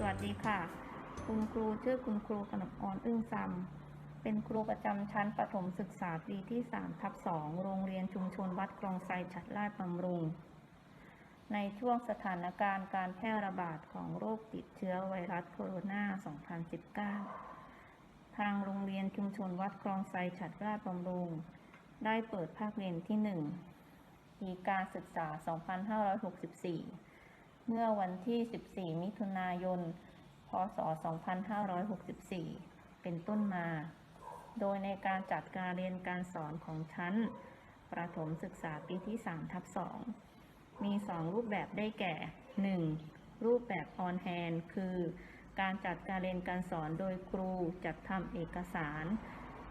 สวัสดีค่ะ คุณครูชื่อคุณครูกนกออนอึ้งซำเป็นครูประจำชั้นประถมศึกษาปีที่3ทับ2โรงเรียนชุมชนวัดคลองไซฉัดลาดบำรุง ในช่วงสถานการณ์การแพร่ระบาดของโรคติดเชื้อไวรัสโคโรนา 2019 ทางโรงเรียนชุมชนวัดคลองไซฉัดลาดบำรุง ได้เปิดภาคเรียนที่ 1 ปีการศึกษา 2564 เมื่อวันที่ 14 มิถุนายน พศ 2564 เป็นต้นมา โดยในการจัดการเรียนการสอนของชั้น ประถมศึกษาปีที่ 3 ทับ 2 มี 2 รูปแบบได้แก่ 1. รูปแบบออนแฮนคือการจัดการเรียนการสอนโดยครูจัดทำเอกสาร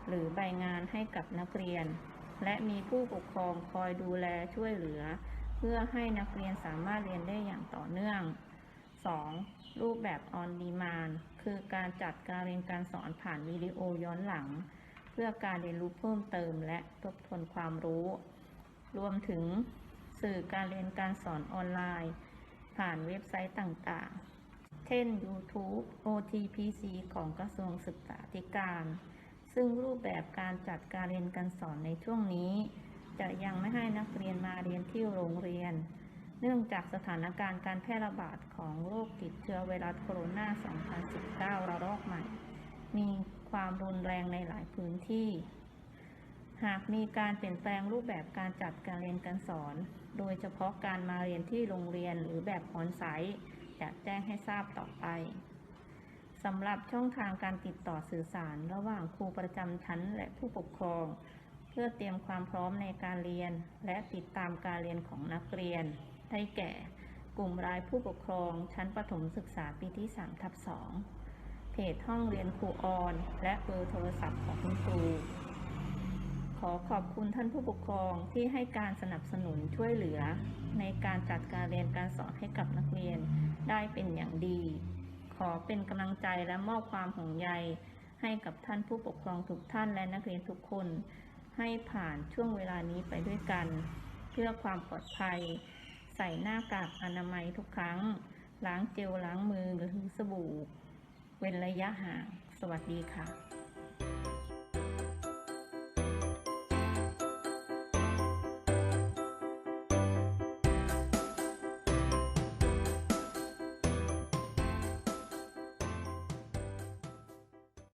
หรือใบงานให้กับนักเรียน และมีผู้ปกครองคอยดูแลช่วยเหลือ เพื่อให้นักเรียนสามารถเรียนได้อย่างต่อเนื่อง 2. รูปแบบออนดีมานคือการจัดการเรียนการสอนผ่านวิดีโอย้อนหลัง เพื่อการเรียนรู้เพิ่มเติมและทบทวนความรู้ รวมถึงสื่อการเรียนการสอนออนไลน์ ผ่านเว็บไซต์ต่างๆ เช่น YouTube OTPC ของกระทรวงศึกษาธิการ ซึ่งรูปแบบการจัดการเรียนการสอนในช่วงนี้ จะยังไม่ให้นักเรียนมาเรียนที่โรงเรียน เนื่องจากสถานการณ์การแพร่ระบาดของโรคติดเชื้อไวรัสโคโรนา 2019 ระลอกใหม่ มีความรุนแรงในหลายพื้นที่ หากมีการเปลี่ยนแปลงรูปแบบการจัดการเรียนการสอน โดยเฉพาะการมาเรียนที่โรงเรียนหรือแบบออนไซต์จะแจ้งให้ทราบต่อไปสำหรับช่องทางการติดต่อสื่อสารระหว่างครูประจำชั้นและผู้ปกครอง พื่อเตรียมความพร้อมในการเรียน และติดตามการเรียนของนักเรียน ได้แก่ กลุ่มรายผู้ปกครองชั้นประถมศึกษาปีที่3ทับ2เพจห้องเรียนครูออน และเบอร์โทรศัพท์ของคุณครู ขอขอบคุณท่านผู้ปกครองที่ให้การสนับสนุนช่วยเหลือ ในการจัดการเรียนการสอนให้กับนักเรียนได้เป็นอย่างดี ขอเป็นกำลังใจและมอบความห่วงใยให้กับท่านผู้ปกครองทุกท่านและนักเรียนทุกคน ให้ผ่านช่วงเวลานี้ไปด้วยกัน เพื่อความปลอดภัย ใส่หน้ากากอนามัยทุกครั้ง ล้างเจลล้างมือหรือสบู่ เว้นระยะห่าง สวัสดีค่ะ